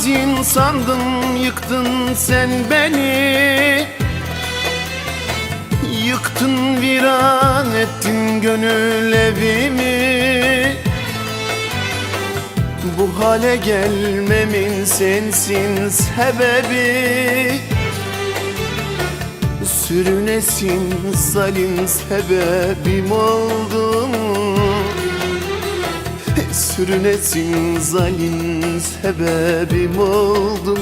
Yılmaz insandım yıktın sen beni. Yıktın viran ettin gönül evimi Bu hale gelmemin sensin sebebi Sürünesin zalim sebebim oldum Sürünesin zalim sebebim oldum.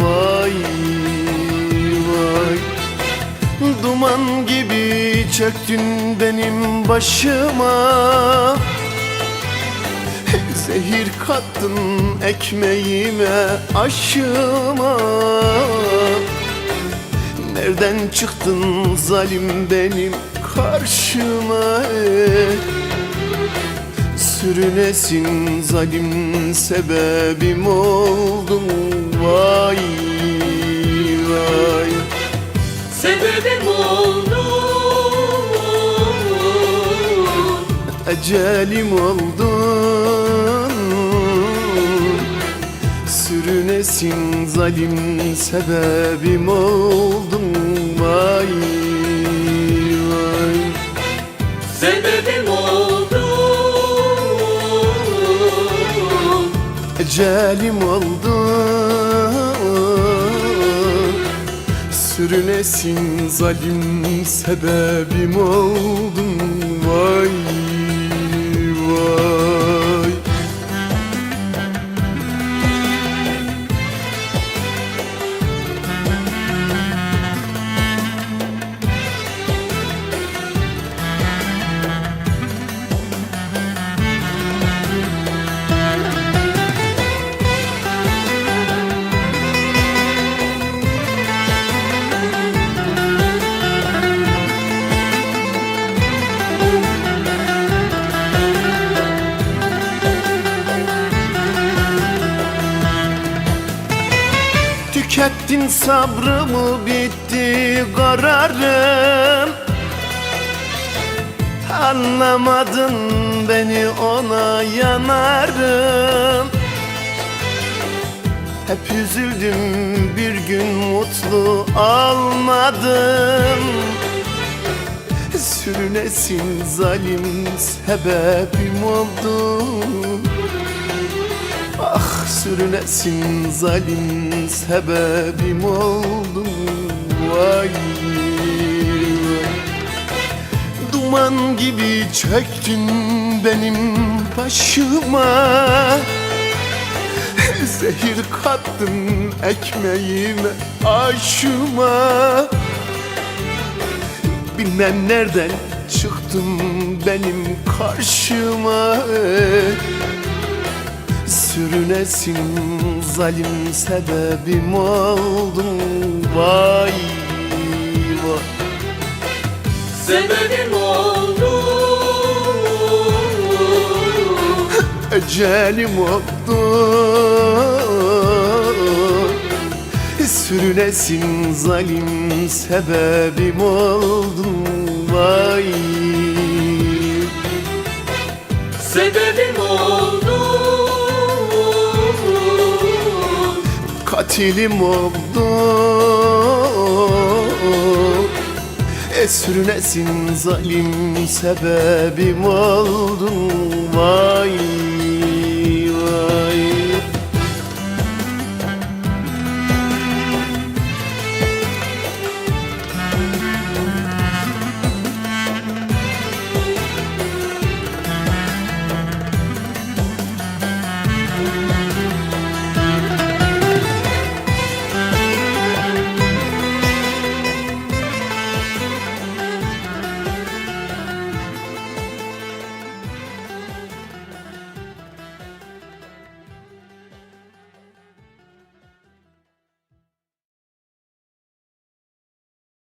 Vay vay. Duman gibi çöktün benim başıma. Zehir kattın ekmeğime aşıma. Nereden çıktın zalim benim karşıma Sürünesin zalim sebebim oldum. Vay vay. Sebebim oldu. Ecelim oldun Sürünesin zalim sebebim oldum. Vay Ecelim oldun Sürünesin zalim sebebim oldum Vay vay Tükettin sabrımı bitti kararım. Anlamadın beni ona yanarım. Hep üzüldüm bir gün mutlu almadım. Sürünesin zalim sebebim oldum Ah sürünesin zalim sebebim oldum Vay. Duman gibi çöktün benim başıma. Zehir kattın ekmeğime aşıma. Bilmem nereden çıktın benim karşıma Sürünesin zalim sebebim oldum Vay vay. Sebebim oldu. Ecelim oldu. Sürünesin zalim sebebim oldum Katilim oldu. E sürünesin zalim sebebim oldum Vay